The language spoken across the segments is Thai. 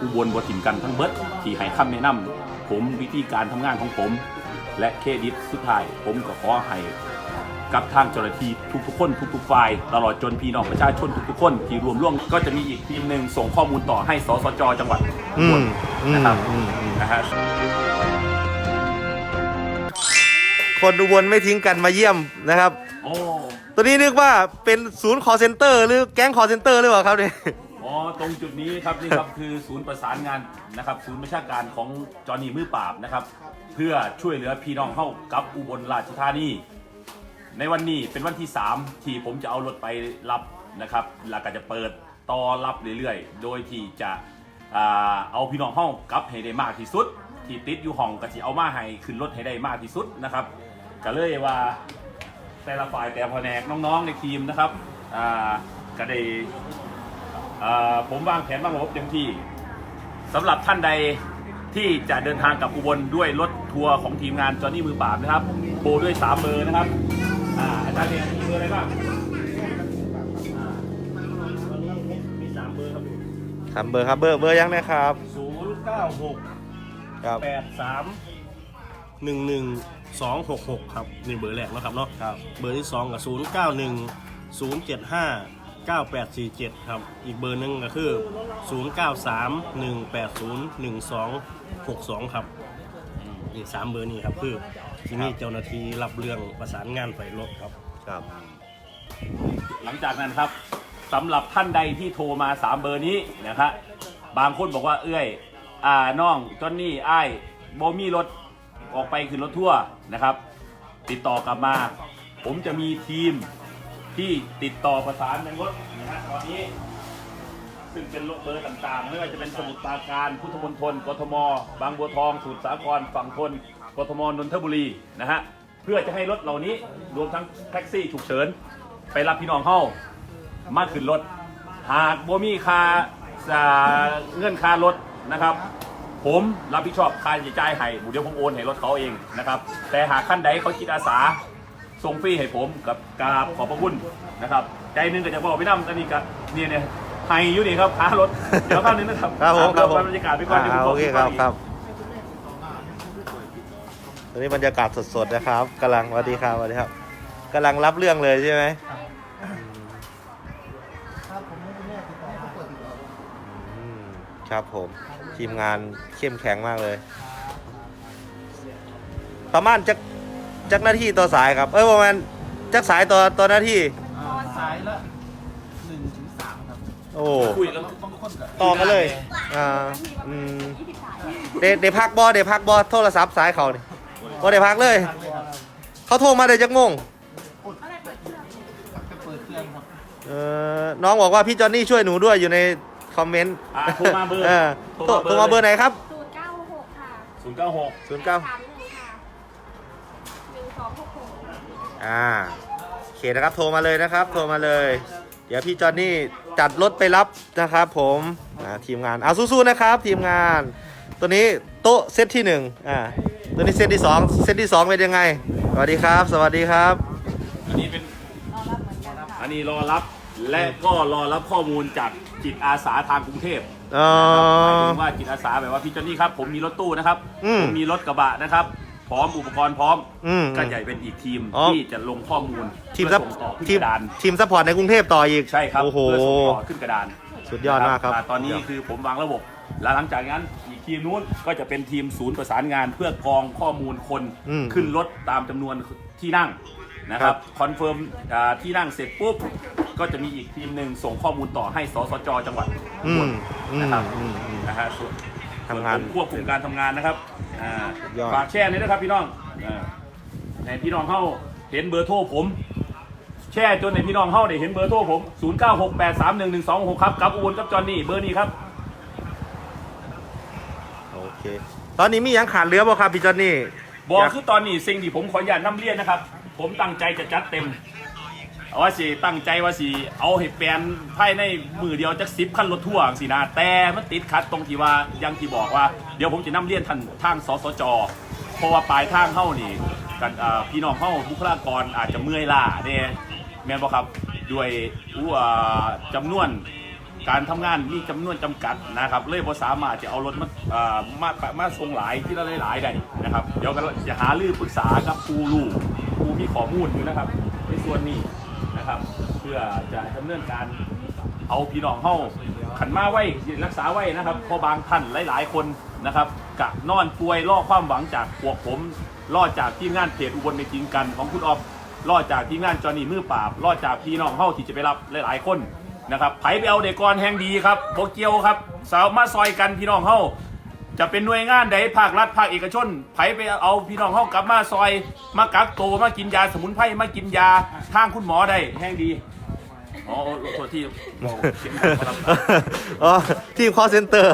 อุบลบทิมกันทั้งเบิดที่ให้คำแนะนำผมวิธีการทำงานของผม และเครดิตสุดท้าย ผมก็ขอให้กับทางเจ้าหน้าที่ทุกๆคนทุกๆฝ่ายตลอดจนพี่น้องประชาชนทุกๆคนที่รวมร่วมก็จะมีอีกทีมหนึ่งส่งข้อมูลต่อให้สสจจังหวัดอุอืบมลอืมนะครับอืมอืมนะฮะคนอุบลไม่ทิ้งกันมาเยี่ยมนะครับ โอ้ ตัวนี้นึกว่าเป็นศูนย์คอเซ็นเตอร์หรือแก๊งคอเซ็นเตอร์หรือเปล่าครับเนี่ย อ๋อ ตรงจุดนี้ครับนี่ครับคือศูนย์ประสานงานนะครับ ศูนย์ประชาการของจอห์นนี่มือปราบนะครับ เพื่อช่วยเหลือพี่น้องเข้ากับอุบลราชธานีในวันนี้เป็นวันที่ 3 ที่ผมจะเอารถไปรับนะครับแล้วก็จะเปิดต่อรับเรื่อยๆ โดยที่จะอ่าเอาพี่น้องห้องกลับให้ได้มากที่สุด ที่ติดอยู่ห้องก็จะเอามาให้ขึ้นรถให้ได้มากที่สุดนะครับก็เลยว่าแต่ละฝ่ายแต่ละแผนกน้องๆในทีมนะครับอ่าก็ได้อ่า ผมวางแผนวางระบบเต็มที่สำหรับท่านใดที่จะเดินทางกับอุบลด้วยรถทัวร์ของทีมงานจอห์นนี่มือปราบนะครับโทรด้วย3เบอร์นะครับอ่าอาจารย์เรียนมีเบอร์อะไรบ้างอ่าตอนนี้มีสามเบอร์ครับถามเบอร์ครับเบอร์เบอร์ยังนะครับศูนย์เก้าหกครับแปดสามหนึ่งหนึ่งสองหกหกครับนี่เบอร์แรกนะครับเนาะครับเบอร์ที่สองกับศูนย์เก้าหนึ่งศูนย์เจ็ดห้า เก้าแปดสี่เจ็ดครับ อีกเบอร์หนึ่งก็คือศูนย์เก้าสามหนึ่งแปดศูนย์หนึ่งสองหกสองครับนี่สามเบอร์นี้ครับคือที่นี่เจ้าหน้าที่รับเรื่องประสานงานไฟรถครับ ครับ หลังจากนั้นครับสำหรับท่านใดที่โทรมา 3 เบอร์นี้นะครับบางคนบอกว่าเอ้ยอ่าน้องจอนนี่ไอ้ายโบมีรถออกไปขึ้นรถทั่วร์นะครับ ติดต่อกลับมา ผมจะมีทีม ที่ติดต่อประสานในรถนะฮะตอนนี้ ซึ่งเป็นรถเบอร์ต่างๆ ไม่ว่าจะเป็นสมุทรปราการพุทธมณฑลกทม บางบัวทองสุทรสาครฝั่งทนกทมนนทบุรีนะฮะเพื่อจะให้รถเหล่านี้รวมทั้งแท็กซี่ฉุกเฉิน ไปรับพี่น้องเข้ามาขึ้นรถ หากบ่มีค่าอ่าเงื่อนค่ารถนะครับ ผมรับผิดชอบค่าใช้จ่ายให้เดี๋ยวผมโอนให้รถเขาเองนะครับแต่หากขั้นใดเขาจิตอาสา ส่งฟรีให้ผมกับกราบขอบพระคุณนะครับ ใจหนึงก็จะบอกพี่น้ำอันนี้ก็เนี่ยเนี่ยไฮอยู่นี่ครับค้ารถ เดี๋ยวข้าวนึงนะครับครับผมครับผมบรรยากาศไปก่อนเดี๋ยวผมอ่าบโอกเคครับพี่ครับตอนนี้บรรยากาศสดๆนะครับกำลังสวัสดีครับสวัสดีครับกำลังรับเรื่องเลยใช่ไหมอืมครับผมทีมงานเข้มแข็งมากเลย ประมาณจัก จักหน้าที่ต่อสายครับ เอ้ยประมาณจักสายต่อต่อหน้าที่สายละหนึ่งถึงสามครับโอ้คุยกันบางคนก็ต่อกันเลยอ่าอืมเดเดพักบอเดพักบอโทรศัพท์สายเขานี่บอเดพักเลยเขาโทรมาเดยจักโมงจะเปิดเครื่องครับเออน้องบอกว่าพี่จอนนี่ช่วยหนูด้วยอยู่ในคอมเมนต์อ่าโทรมาเบอร์เออโทรโทรมาเบอร์ไหนครับศูนย์เก้าหกค่ะศูนย์เก้าหกศูนย์เก้าสาม อ่าโอเคนะครับโทรมาเลยนะครับ โทรมาเลย เดี๋ยวพี่จอนนี่จัดรถไปรับนะครับผมอ่าทีมงานเอาสู้ๆนะครับ ทีมงาน ตัวนี้โต๊ะเซตที่หนึ่งอ่าตัวนี้เซตที่สองเซตที่สองเป็นยังไง สวัสดีครับ สวัสดีครับ อันนี้เป็นรอรับเหมือนกันค่ะอันนี้รอรับและก็รอรับข้อมูลจากจิตอาสาทางกรุงเทพอ๋อหมายถึงว่าจิตอาสาแบบว่าพี่จอนนี่ครับผมมีรถตู้นะครับอืม ผมมีรถกระบะนะครับ พร้อมอุปกรณ์พร้อมอืมก็ใหญ่เป็นอีกทีมอ๋อ ที่จะลงข้อมูลทีมเพื่ซัอพส่งต่อขึ้นทีกมระดาน ทีมซัพพอร์ตในกรุงเทพต่ออีกใช่ครับโอ้โห เพื่อส่งต่อขึ้นกระดานสุดยอดมากครับอ่ตอนนี้คือผมวางระบบ แล้วหลังจากนั้นอีกทีมนู้นก็จะเป็นทีมศูนย์ประสานงานเพื่อกรองข้อมูลคนอืมขึ้นรถตามจำนวนที่นั่งนะคครัรับบคอนเฟิร์มอ่าที่นั่งเสร็จปุ๊บก็จะมีอีกทีมหนึ่งส่งข้อมูลต่อให้สสจจังหวัดอือุบมลอืมนะครับอืมอืม นะฮะส่วน ทำงานส่วผมควบคุมการทำงานนะครับอ่าสุดยอด ฝากแชร์เลยนะครับพี่น้องอ่าให้พี่น้องเข้าเห็นเบอร์โทรผม แช่จนในพี่น้องเข้าได้เห็นเบอร์โทรผม 0968311226ครับกับอุบลกับจอห์นนี่เบอร์นี้ครับโอเค ตอนนี้มียังขาดเหลือบ่ครับพี่จอนนี่บอกคือตอนนี้สิ่งที่ผมขออนุญาตนำเรียนนะครับ ผมตั้งใจจะจัดเต็มเอา ว่าสิตั้งใจว่าสิเอาให้แปลนภายในมือเดียวจักสิบคันรถทั่วสินะแต่มันติดขัดตรงที่ว่ายังที่บอกว่าเดี๋ยวผมจะนำเรียนท่านทางสสจเพราะว่าปลายทางเข้านี่กันพี่น้องเข้าบุคลากรอาจจะเมื่อยล้าเนี่ยแม่นบ่ครับด้วยอู้อ่าจำนวนการทำงานมีจำนวนจำกัดนะครับเลยบ่สามารถจะเอารถมาอ่ามามาส่งหลายที่ละหลายได้นะครับ เดี๋ยวกันจะหาลือปรึกษากับครูลูกครูมีข้อมูลอยู่นะครับ ในส่วนนี้ นะครับ เพื่อจะดำเนินการเอาพี่น้องเข้าขันมาไว้รักษาไว้นะครับเพราะบางท่านหลาย ๆ คนนะครับกะนอนป่วยล่อความหวังจากพวกผมล่อจากทีมงานเพจอุบลในจริงกันของคุณออฟล่อจากทีมงานจอหนนี่มือปราบล่อจากพี่น้องเข้าที่จะไปรับหลาย ๆ คนนะครับไผไปเอาเด็กกรแห่งดีครับโบเกียวครับ สาวมาซอยกันพี่น้องเข้า จะเป็นหน่วยงานใดภาครัฐภาคเอกชนไผไปเอาพี่น้องเข้ากลับมาซอย มากักโตวมากินยาสมุนไพรมากินยาทางคุณหมอได้แห่งดีอ๋อโทษที่บอกเสียงดังครับอ๋อทีม call center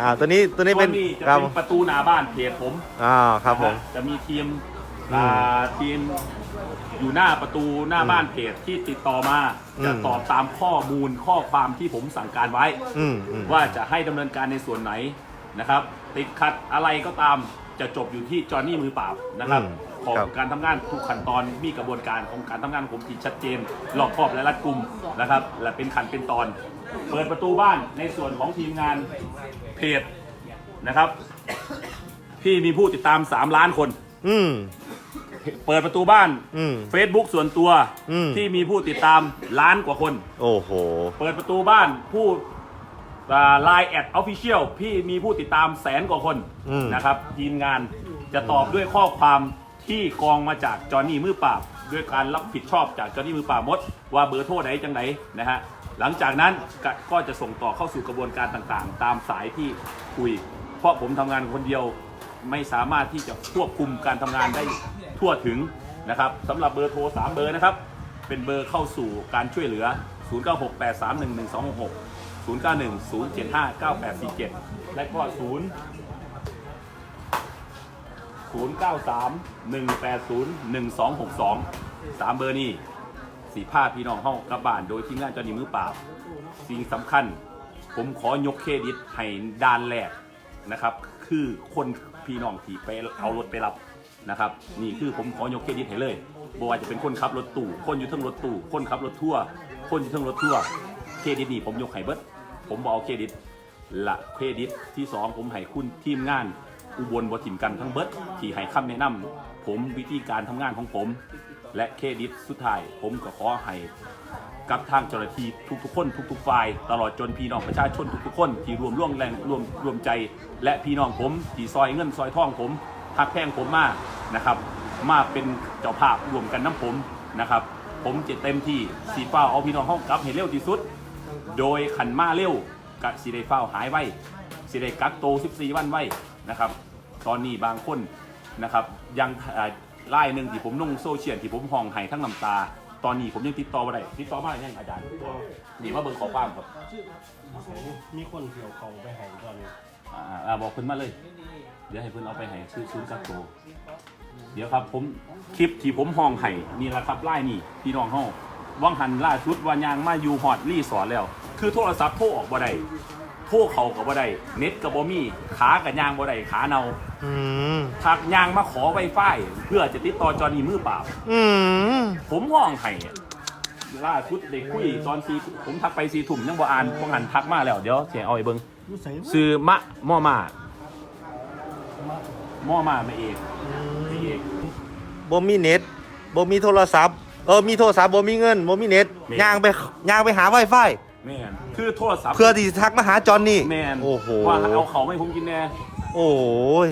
อ่าตัวนี้ตัวนี้ส่เป็วนนนี้จะครับเป็นประตูหน้าบ้านเพจผมอ่าครับผม นะฮะจะมีทีม อ่าทีมอยู่หน้าประตูหน้าบ้านเพจที่ติดต่อมาอืมจะตอบตามข้อมูลข้อความที่ผมสั่งการไว้ อืมอืมว่าจะให้ดำเนินการในส่วนไหนนะครับ ติดขัดอะไรก็ตามจะจบอยู่ที่จอห์นนี่มือเปล่านะครับ อืมของครับการทำงานทุกขั้นตอนมีกระบวนการของการทำงานของผมที่ชัดเจนรอบคอบและรัดกุมนะครับ และเป็นขั้นเป็นตอน เปิดประตูบ้านในส่วนของทีมงานเพจนะครับที่มีผู้ติดตาม 3 ล้านคน อืม เปิดประตูบ้าน อืม Facebook ส่วนตัวอืม ที่มีผู้ติดตามล้านกว่าคน โอ้โห เปิดประตูบ้านผู้ไลน์แอดออฟฟิเชียลพี่มีผู้ติดตามแสนกว่าคนอืม นะครับทีมงานจะตอบด้วยข้อความที่กองมาจากจอห์นนี่มือปราบ ด้วยการรับผิดชอบจากจอห์นนี่มือปราบมด ว่าเบอร์โทรไหนจังไหนนะฮะหลังจากนั้นก็ก็จะส่งต่อเข้าสู่กระบวนการต่างๆ ตามสายที่คุย เพราะผมทำงานคนเดียวไม่สามารถที่จะควบคุมการทำงานได้ ทั่วถึงนะครับสำหรับเบอร์โทร 3 เบอร์นะครับ เป็นเบอร์เข้าสู่การช่วยเหลือ 0968311266 0910759847 และก็ 0 0931801262สามเบอร์นี้สีผ้าพี่น้องห้องกลับบานโดยทีมงานจอนีมือเปล่า สิ่งสำคัญ ผมขอยกเครดิตให้ด้านแรกนะครับ คือคนพี่น้องที่ไปเอารถไปรับ นะครับนี่คือผมขอยกเครดิตให้เลยบอว่าจะเป็นคนขับรถตู้คนอยู่ทั้งรถตู้คนขับรถทั่วคนอยู่ทั้งรถทั่วเครดิตนี่ผมยกให้เบิดผมบเอกเครดิตละเครดิตที่สองผมให้คุณทีมงาน อุบลบถิ่มกันทั้งเบิดที่ให้คำแนะนำผมวิธีการทำงานของผม และเครดิตสุดท้ายผมก็ขอให้กับทางเจ้าหน้าที่ทุกๆคนทุกๆฝ่ายตลอดจนพี่น้องประชาชนทุกๆคนที่รวมร่วมแรงรวมรวมใจ และพี่น้องผมที่ซอยเงินซอยทองผม หักแพงผมมากนะครับ มาเป็นเจ้าภาพรวมกันน้ำผมนะครับ ผมจะเต็มที่สีเฝ้าเอาพี่น้องห้องกลับให้เร็วที่สุด โดยขันมาเร็วกะสีได้เฝ้าหายไว้สีได้กักโตว14 วันไว้นะครับ ตอนนี้บางคนนะครับยังอ่าไล่หนึ่งที่ผมลงโซเชียลที่ผมห้องไห้ทั้งน้ำตา ตอนนี้ผมยังติดต่อมาได้ติดต่อมาได้ยังอาจารย์นี่ว่าเบิ่งขอความครับ มีคนเกี่ยวเขาไปให้ตอนนี้อ่าอ่าบอกเพิ่นมาเลย เดี๋ยวให้เพิ่นเอาไปให้ซื้อซื้อกักโตวเดี๋ยวครับผมคลิปที่ผมห้องไห้นี่แหละครับไล่นี่พี่น้องห้องว่างหันล่าสุดวันยางมาอยู่ฮอดรีสอร์ทแล้ว คือโทรศัพท์โทรออกบ่ได้โทรเขากับบ่ได้เน็ตกับบ่มีขากับยางบ่ได้ขาเนาอืมทักยางมาขอไวไฟเพื่อจะติดต่อจอนี่มือเปล่า อืมผมห้องไห้อะล่าสุดเด็กคุยตอนซีผมทักไปซีถุ่มยังบ่อ่านพวกหันทักมาแล้วเดี๋ยวเสียงเอาไอ้เบิงรู้สึกซื้อมะม่อมา ม่อมาไม่เอกไม่เอก บ่มีเน็ตบ่มีโทรศัพท์ เออมีโทรศัพท์บ่มีเงินบ่มีเน็ตมี ย่างไปย่างไปหา Wi-Fi แม่นคือโทรศัพท์เพื่อที่จะทักมาหาจอนนี่แม่นโอ้โหว่าเอาเขาไม่ผมกินแน่โอ้ย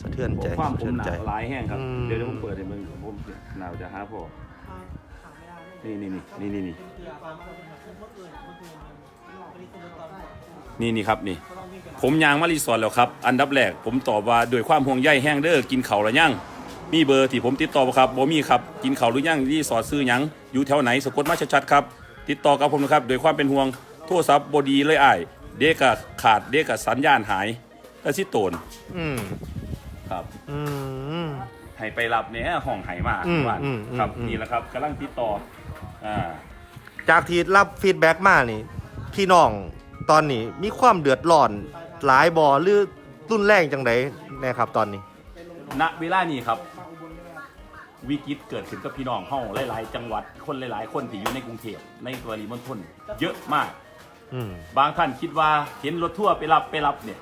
สะเทือนใจความสะผเทืมอนหนาใจหลายแห้งครับ อืม เดี๋ยวเดี๋ยวผมเปิดให้มึงผมหนาวจะหาพอนี่นี่นี่นี่นี่นี่ นี่นี่ครับนี่ ผมยางมารีสอร์ทแล้วครับ อันดับแรกผมตอบว่าด้วยความห่วงใยแห้งเด้อกินข้าวหรือยังมีเบอร์ที่ผมติดต่อบ่ครับบ่มีครับกินข้าวหรือยังรีสอร์ทซื้อหยังอยู่แถวไหนสะกดมาชัดๆครับติดต่อกับผมนะครับโดวยความเป็นห่วงโทรศัพท์บ่ดีเลยอ้ายเด็กก็ขาดเด็กก็สัญญาณหายก็สิโตนอืมครับอืมให้ไปรับเนี่ยห้องไห้มาอืมบ้านอืมอืมครับอืมนี่แหละครับกำลังติดต่ออ่าจากที่รับฟีดแบ็กมานี่พี่น้อง ตอนนี้มีความเดือดร้อนหลายบ่หรือรุนแรงจังไดนะครับตอนนี้ ณเวลานี้ครับ วิกฤตเกิดขึ้นกับพี่น้องเฮาหลาย ๆ จังหวัดคนหลาย ๆ คนที่อยู่ในกรุงเทพในตัวริมณฑลเยอะมาก อืมบางท่านคิดว่าเห็นรถทั่วร์ไปรับไปรับเนี่ย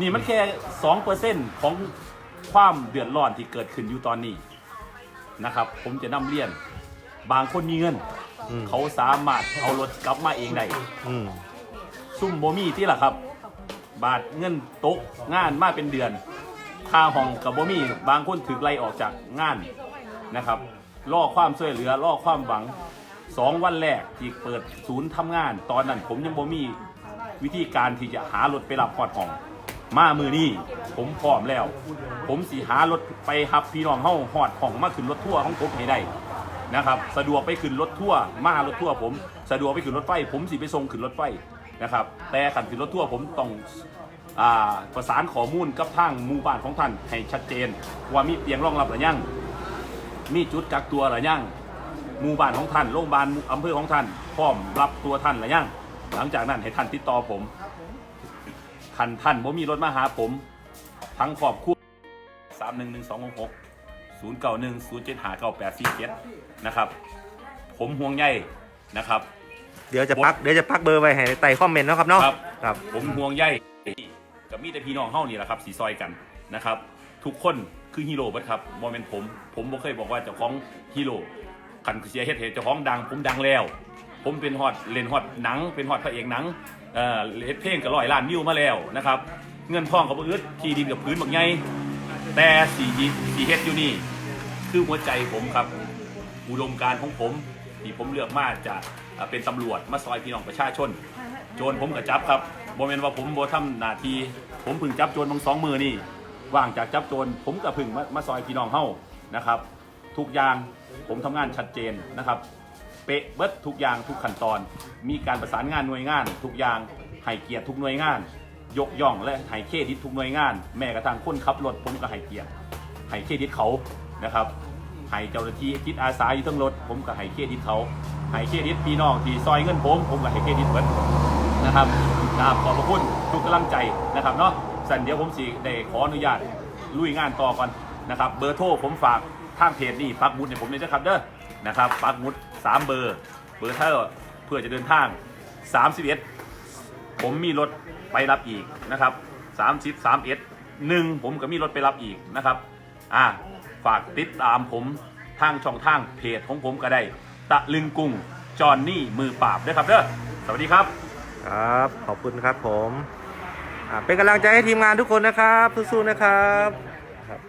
นี่มันแค่สองเปอร์เซ็นของความเดือดร้อนที่เกิดขึ้นอยู่ตอนนี้นะครับ ผมจะนำเรียน บางคนมีเงิน อืมเขาสามารถเอารถกลับมาเองได้ อืม ซุ่มโมมี่ที่ล่ะครับ บาทเงินตกงานมาเป็นเดือน ค่าห้องกับโมมี่ บางคนถึกไล่ออกจากงานนะครับล่อความช่วยเหลือล่อความหวังสองวันแรกที่เปิดศูนย์ทำงาน ตอนนั้นผมยังโมมี่วิธีการที่จะหารถไปรับพอดห้อง มามือนี้ผมพร้อมแล้ว ผมสิหารถไปหับพี่น้องเฮาหอดห้องมาขึ้นรถทั่วของผมให้ได้นะครับ สะดวกไปขึ้นรถทั่วมารถทั่วผม สะดวกไปขึ้นรถไฟ ผมสิไปส่งขึ้นรถไฟ นะครับ แต่ขันขึ้นรถทั่วร์ผมต้องอ่าประสานข้อมูลกับทางหมู่บ้านของท่านให้ชัดเจน ว่ามีเตียงรองรับหรือยังมีจุดกักตัวหรือยังหมู่บ้านของท่านโรงพยาบาลอำเภอของท่านพร้อมรับตัวท่านหรือยังหลังจากนั้นให้ท่านติดต่อผมคันท่านบ่มีรถมาหาผมทั้งครอบครัวสามหนึ่งหนึ่งสองหกศูนย์เก้าหนึ่งศูนย์เจ็ดหาเก้าแปดสี่เจ็ดนะครับ ผมห่วงใยนะครับ เดี๋ยวจะปักเดี๋ยวจะปักเบอร์ไว้ให้ในใต้คอมเมนต์เนาะครับเนาะครับ ครับ ผมห่วงใยกับมีแต่พี่น้องเฮานี่แหละครับสีซอยกันนะครับ ทุกคนคือฮีโร่เบัดครับโมเมนผม ผมบ่เคยบอกว่าเจ้าของฮีโร่ขันเสียเฮ็ดเหตุเจ้าของดัง ผมดังแล้ว ผมเป็นฮอดเล่นฮอดหนัง เป็นฮอดพระเอกหนังเอ่อเฮ็ดเพลงกับร้อยล้านวิวมาแล้วนะครับ เงินทองกับบ่อึดที่ดินกับพื้นบักใหญ่แต่สีสีเฮ็ดอยู่นี่ คือหัวใจผมครับ อุดมการณ์ของผม ที่ผมเลือกมาจะอ่าเป็นตำรวจมาซอยพี่น้องประชาชน โจรผมกับจับครับโมเมนว่าผมโบทำหน้าที่ผมเพึ่งจับโจรบางสองมือนี่ว่างจากจับโจรผมกับพึ่งมามาซอยพี่น้องเฮานะครับ ทุกอย่างผมทำงานชัดเจนนะครับ เป๊ะเบิดทุกอย่างทุกขั้นตอน มีการประสานงานหน่วยงาน ทุกอย่างให้เกียรติทุกหน่วยงาน ยกย่องและให้เครดิตทุกหน่วยงาน แม้กระทั่งคนขับรถผมก็ให้เกียรติให้เครดิตเขานะครับ ให้เจ้าหน้าที่จิตอาสาอยู่ทั้งรถ ผมก็ให้เครดิตเขาให้เครดิตพี่น้องที่ซอยเงินผมผมก็ให้เครดิตเบิดนะครับกราบขอบพระคุณทุกกำลังใจนะครับเนาะสันเดี๋ยวผมสิได้ขออนุญาตลุยงานต่อก่อนนะครับเบอร์โทรผมฝากทางเพจนี่ปักมุดให้ผมเลยนะครับเด้อนะครับปักมุดสามเบอร์เบอร์เท่าเพื่อจะเดินทาง 31 ผมมีรถไปรับอีกนะครับ30 31หนึ่งผมก็มีรถไปรับอีกนะครับ อ่าฝากติดตามผมทางช่องทางเพจของผมก็ได้ ตะลึงกุ้งจอนนี่มือปราบด้วยครับเด้อสวัสดีครับ ครับขอบคุณครับผมอ่าเป็นกำลังใจให้ทีมงานทุกคนนะครับสู้ๆนะครับครับ